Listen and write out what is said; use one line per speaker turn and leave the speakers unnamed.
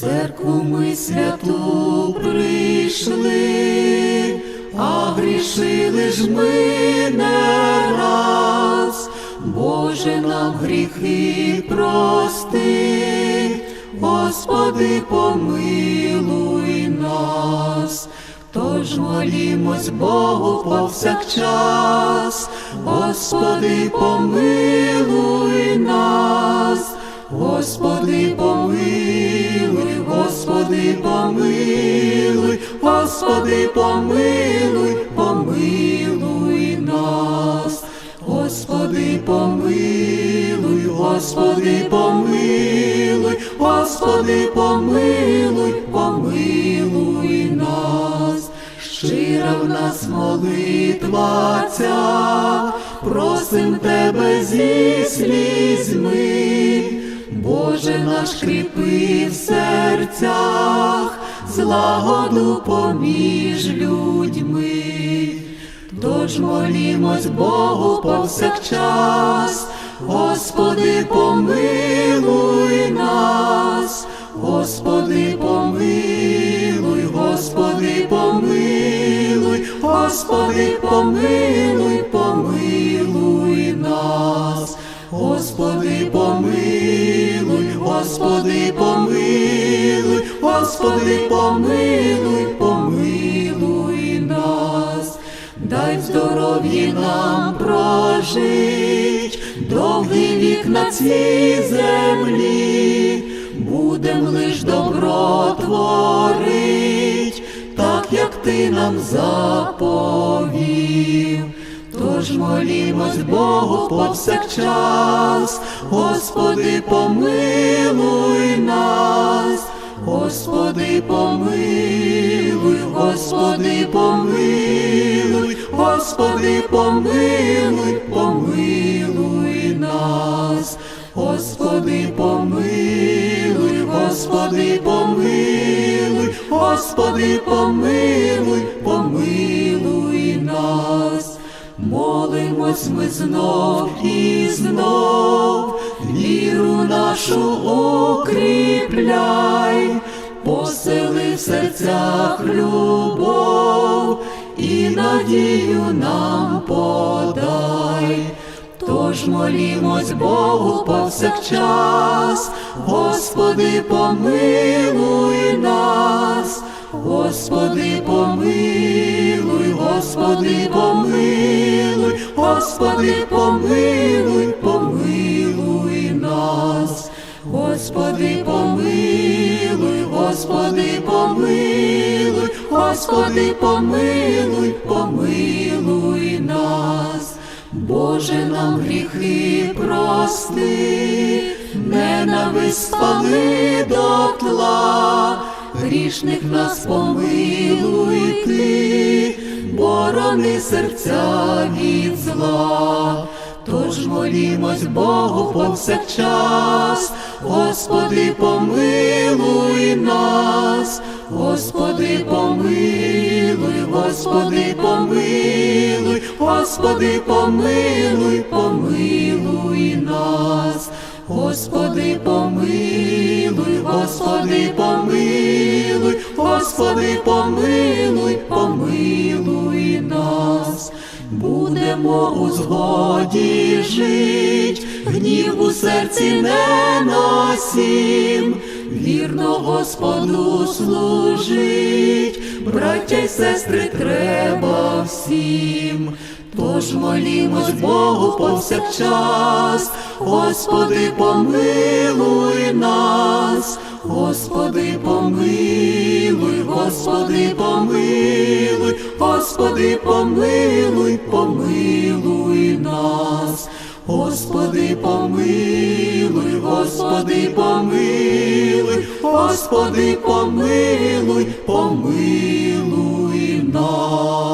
церкву ми святу прийшли, а грішили ж ми не раз, Боже нам гріхи прости, Господи, помилуй нас. Тож молімось Богу повсякчас, Господи, помилуй Господи, помилуй, помилуй нас, Господи, помилуй, Господи, помилуй, Господи, помилуй, помилуй нас. Щира в нас молитва ця, просим тебе зі слізьми, Боже наш кріпи в серцях, злагоду поміж людьми. Тож молімось Богу повсякчас, Господи, помилуй нас, Господи, помилуй, Господи, помилуй, Господи, помилуй, помилуй нас, Господи, помилуй, Господи, помилуй, Господи, помилуй, помилуй нас. Дай в здоров'ї нам прожить, довгий вік на цій землі, будем лиш добро творить, так як ти нам заповів. Тож молімось Богу повсякчас, Господи, помилуй нас, Господи, помилуй, Господи, помилуй, Господи, помилуй, помилуй нас, Господи, помилуй, Господи, помилуй, Господи, помилуй, помилуй нас. Молимось ми знов і знов, віру нашу укріпляй, посили в серцях любов і надію нам подай. Тож молімось Богу повсякчас, Господи, помилуй нас, Господи, помилуй, Господи, помилуй, Господи, помилуй, помилуй нас, Господи, Господи, помилуй, Господи, помилуй, помилуй нас. Боже нам гріхи прости, ненависть спали дотла, грішних нас помилуй ти, борони серця від зла. Тож молімось Богу повсякчас, Господи, помилуй Господи, помилуй, Господи, помилуй, Господи, помилуй, помилуй нас, Господи, помилуй, Господи, помилуй, Господи, помилуй, помилуй нас. Будемо у згоді жить, гнів у серці не носім, вірно Господу служить, браття й сестри треба всім. Тож молімось Богу повсякчас, Господи, помилуй нас, Господи, помилуй, Господи, помилуй, Господи, помилуй, помилуй нас, Господи, помилуй, Господи, помилуй, помилуй нас.